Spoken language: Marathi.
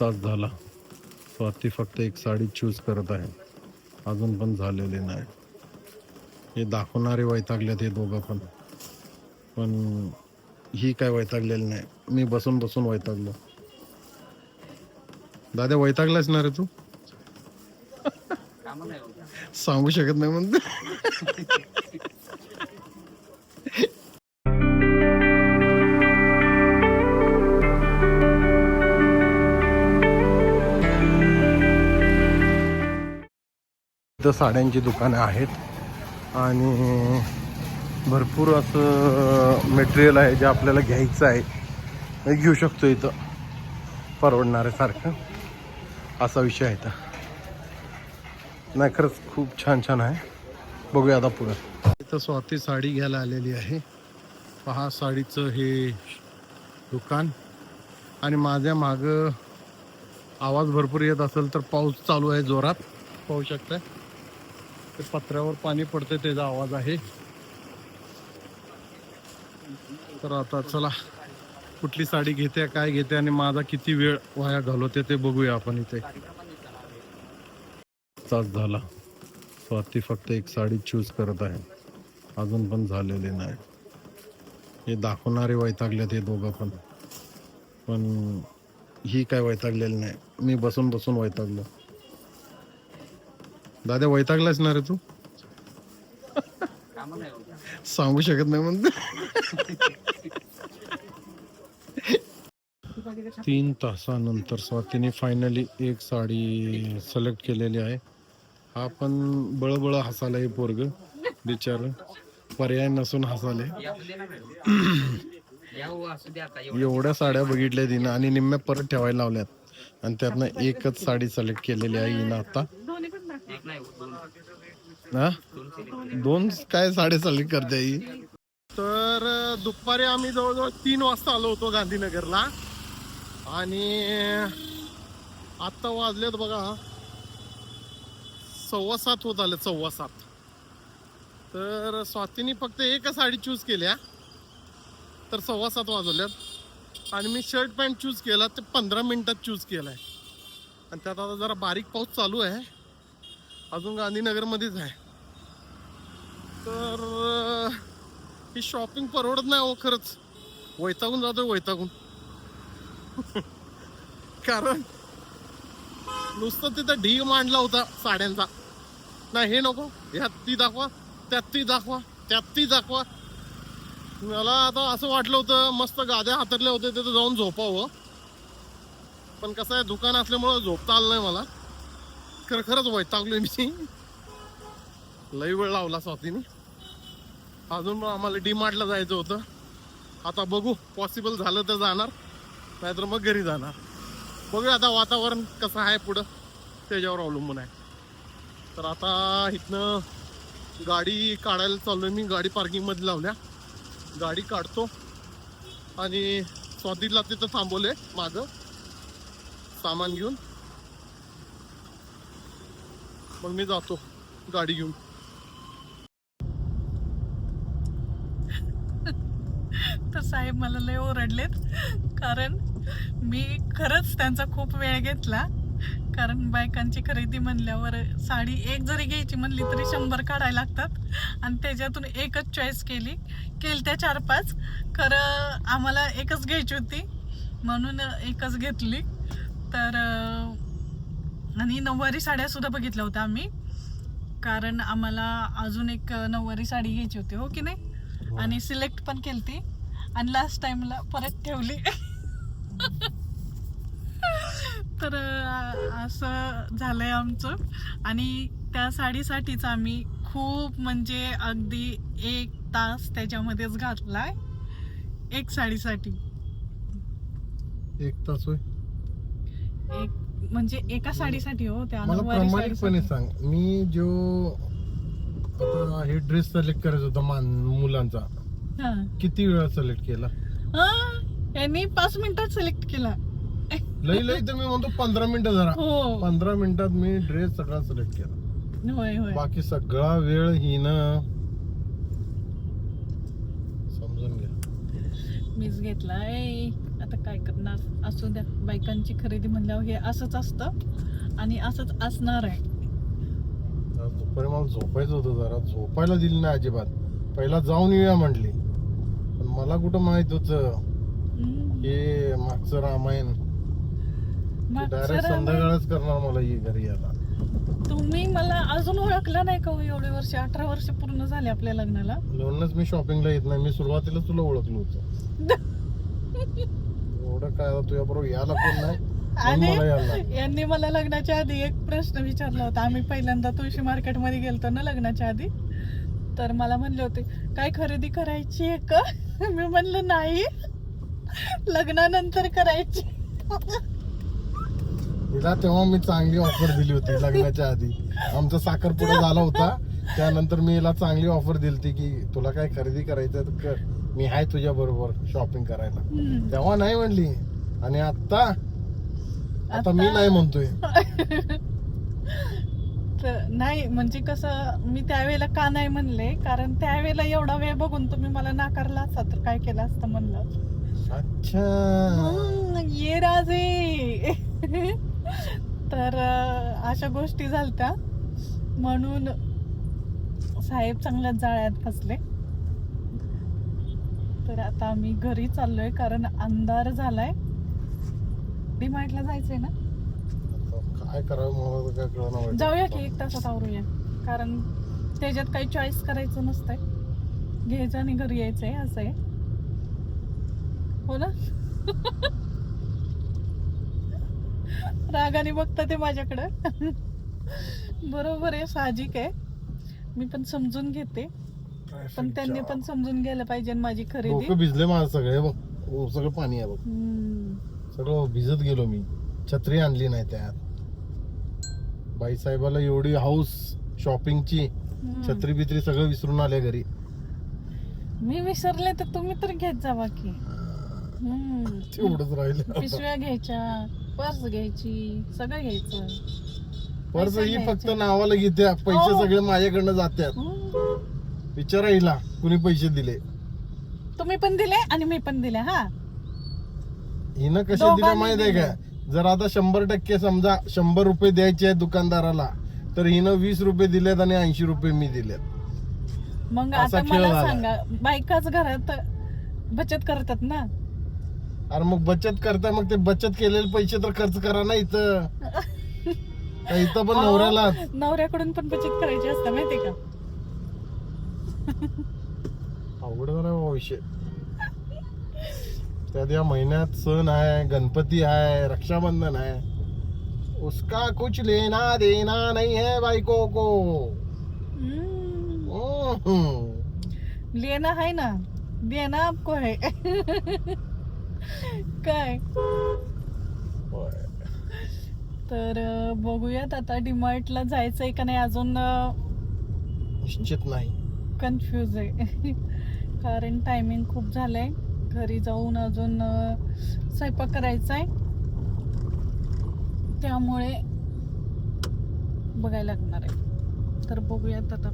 तास झाला. स्वाती फक्त एक साडी चूज करत आहे. अजून पण झालेले नाही. हे दाखवणारे वैतागलेत हे दोघं पण. पण ही काय वैतागलेली नाही. मी बसून बसून वैतागलो. दादा वैतागलाच ना रे तू? सांगू शकत नाही म्हणते. इथं साड्यांची दुकानं आहेत. आणि भरपूर असं मटेरियल आहे जे आपल्याला घ्यायचं आहे. घेऊ शकतो इथं. परवडणाऱ्यासारखं असा विषय आहे तर नाही खरंच खूप छान छान आहे. बघूया आता पुढं. इथं स्वाती साडी घ्यायला आलेली आहे. पहा साडीचं हे दुकान. आणि माझ्या मागं आवाज भरपूर येत असेल तर पाऊस चालू आहे जोरात. पाहू शकताय. ते पत्र्यावर पाणी पडते त्याचा आवाज आहे. तर आता चला कुठली साडी घेते काय घेते आणि माझा किती वेळ वाया घालवते ते बघूया आपण इथे. तास झाला. स्वाती फक्त एक साडी चूज करत आहे. अजून पण झालेले नाही. हे दाखवणारे वैतागलेत हे दोघं पण. पण ही काय वैतागलेली नाही. मी बसून बसून वैतागलो. दादा वैतागलाच ना रे तू? सांगू शकत नाही म्हणते. तीन तासानंतर स्वातीने फायनली एक साडी सिलेक्ट केलेली आहे. हा पण बळबळ हसायला हे पोरग बिचार. पर्याय नसून हसाले एवढ्या साड्या बघितल्या तिनं आणि निम्म्या परत ठेवायला लावल्यात. आणि त्यातनं एकच साडी सिलेक्ट केलेली आहे हिनं आता. हा? दोन काय साडे सिलेक्ट करते ही? तर दुपारी आम्ही जवळजवळ तीन वाजता आलो होतो गांधीनगरला. आणि आत्ता वाजलेत बघा. सव्वा सात होत आले सव्वा सात. तर स्वातीनी फक्त एकच साडी चूज केल्या. तर सव्वा सात वाजवल्यात आणि मी शर्ट पॅन्ट चूज केला ते पंधरा मिनिटात चूज केलाय. आणि त्यात आता जरा बारीक पाऊस चालू आहे. अजून गांधीनगरमध्येच आहे. तर ही शॉपिंग परवडत नाही हो खरंच. वैतागून जातोय वैतागून. कारण नुसतं तिथं ढीग मांडला होता साड्यांचा. नाही हे नको. ह्यात ती दाखवा त्यात ती दाखवा त्यात ती दाखवा. मला आता असं वाटलं होतं मस्त गाद्या हातरल्या होत्या तिथं जाऊन झोपावं. पण कसं आहे दुकान असल्यामुळं झोपता आलं नाही मला. खरं खरंच वैतागलोय मी. लई वेळ लावला स्वातीने. अजून मग आम्हाला डीमार्टला जायचं होतं. आता बघू पॉसिबल झालं तर जाणार नाहीतर मग घरी जाणार. बघूया आता वातावरण कसं आहे पुढं त्याच्यावर अवलंबून आहे. तर आता इथनं गाडी काढायला चाललोय मी गाडी पार्किंगमध्ये लावल्या. गाडी काढतो. आणि स्वातीला तिथं थांबवले मागं सामान घेऊन. मग मी जातो गाडी घेऊन. तर साहेब मला लय ओरडलेत कारण मी खरंच त्यांचा खूप वेळ घेतला. कारण बायकांची खरेदी म्हणल्यावर साडी एक जरी घ्यायची म्हणली तरी शंभर काढायला लागतात. आणि त्याच्यातून एकच चॉईस केली केली त्या चार पाच. खरं आम्हाला एकच घ्यायची होती म्हणून एकच घेतली. तर आणि नऊवारी साड्या सुद्धा बघितल्या होत्या आम्ही. कारण आम्हाला अजून एक नऊवारी साडी घ्यायची होती हो की नाही? आणि सिलेक्ट पण केलती. आणि लास्ट टाइमला परत ठेवली. तर असं झालंय आमचं. आणि त्या साडीसाठीच आम्ही खूप म्हणजे अगदी एक तास त्याच्यामध्येच घातलाय. एक साडीसाठी. एक तास होय? एक म्हणजे एका साडीसाठी हो त्या मला नऊवारी प्रामाणिकपणे साडीसाठी. सांग. मी जो आता हे ड्रेस सिलेक्ट करायचा होता मान मुलांचा हा. किती वेळा सिलेक्ट केला? हा, यांनी पाच मिनिटात सिलेक्ट केला. लई लई तर मी म्हणतो पंधरा मिनिटं जरा. हो. पंधरा मिनिटात मी ड्रेस सगळा सिलेक्ट केला. होय होय. बाकी सगळा वेळ हिनं समजून घ्या. मीच घेतलाय. आता काय करणार? असू द्या बायकांची खरेदी म्हणल्यावर हे असंच असतं आणि असंच असणार आहे. आज दुपारी मला झोपायचं होतं जरा झोपायला दिली नाही अजिबात. पहिला जाऊन येऊया म्हटली. पण मला कुठं माहीत होतं. हे मागचं रामायण. डायरेक्ट संध्याकाळच करणार मला ही घरी आता तुम्ही मला अजून ओळखलं नाही का हो एवढे वर्ष? अठरा वर्ष पूर्ण झाले आपल्या लग्नाला. म्हणूनच मी शॉपिंगला येत नाही. मी सुरुवातीला तुला ओळखलं होतं. एवढं काय तुझ्या बरोबर यायला कोण नाही? आणि. यांनी मला लग्नाच्या आधी एक प्रश्न विचारला होता. आम्ही पहिल्यांदा तुळशी मार्केटमध्ये गेलतो ना लग्नाच्या आधी. तर मला म्हणले होते काय खरेदी करायची आहे का? मी म्हणलं नाही. लग्नानंतर करायची. तिला तेव्हा मी चांगली ऑफर दिली होती लग्नाच्या आधी. आमचा साखरपुडा झाला होता. त्यानंतर मी हिला चांगली ऑफर दिली होती की तुला काय खरेदी करायचं तर कर. मी आहे तुझ्या बरोबर शॉपिंग करायला. हम्म. तेव्हा नाही म्हणली. आणि आता आता मी नाही म्हणतोय. तर नाही म्हणजे कसं मी त्यावेळेला का नाही म्हणले? कारण त्यावेळेला एवढा वेळ बघून तुम्ही मला नाकारला असता तर काय केलं असतं म्हणलं? अच्छा. हम्म, ये राजे. तर अं, अशा गोष्टी झालत्या. म्हणून साहेब चांगल्या जाळ्यात फसले. तर आता आम्ही घरी चाललोय कारण अंधार झालाय. डीमार्टला जायचंय ना? काय करावं मला तर काय कळणार जाऊया की एक तासात आवरूया. कारण त्याच्यात काही चॉईस करायचं नसतंय. घ्यायचं आणि घरी यायचंय असं आहे. हो ना? रागाने बघता ते माझ्याकडं. बरोबर आहे साहजिक आहे. मी पण समजून घेते. पण त्यांनी पण समजून घ्यायला पाहिजे माझी खरेदी डोकं भिजले माझं सगळे बघ ओ, सगळं पाणी आहे बघ हम्म. सगळं भिजत गेलो मी छत्री आणली नाही त्यात बाई साहेबाला एवढी हाऊस शॉपिंगची. छत्री बित्री सगळं विसरून आले घरी मी विसरले तर तुम्ही तर घेत जावा की हम्म. तेवढंच राहिलं. पिशव्या घ्यायच्या पर्स घ्यायची सगळं घ्यायचं पर्स पैसे ही फक्त. नावाला घेते पैसे हो. सगळे माझ्याकडनं जातात हम्म. विचारा हिला कुणी पैसे दिले. तुम्ही पण दिले आणि मी पण दिले हा. हिनं कसे दोघांनी दिले माहीत आहे. का? जर आता शंभर टक्के समजा शंभर रुपये द्यायचे आहेत दुकानदाराला तर हिनं वीस रुपये दिलेत आणि ऐंशी रुपये मी दिलेत. मग असा आता खेळ मला झाला. सांगा बायकाच घरात बचत करतात ना? अरे मग बचत करता मग ते बचत केलेले पैसे तर खर्च करा ना इथं. का इथं पण अहो, नवऱ्याला? नवऱ्याकडून पण बचत करायची असते माहितीये का? अवघड झाला बाबा विषय. त्यात या महिन्यात सण आहे गणपती आहे रक्षाबंधन आहे. उसका कुछ लेना देना नहीं है बाईको को. लेना है ना? देना आपको है. काय. तर बघूयात आता डिमार्टला जायचंय का नाही अजून निश्चित नाही. कन्फ्यूज आहे. कारण टायमिंग खूप झालंय. घरी जाऊन अजून स्वयंपाक करायचा आहे त्यामुळे बघायला लागणार आहे. तर बघूयात आता.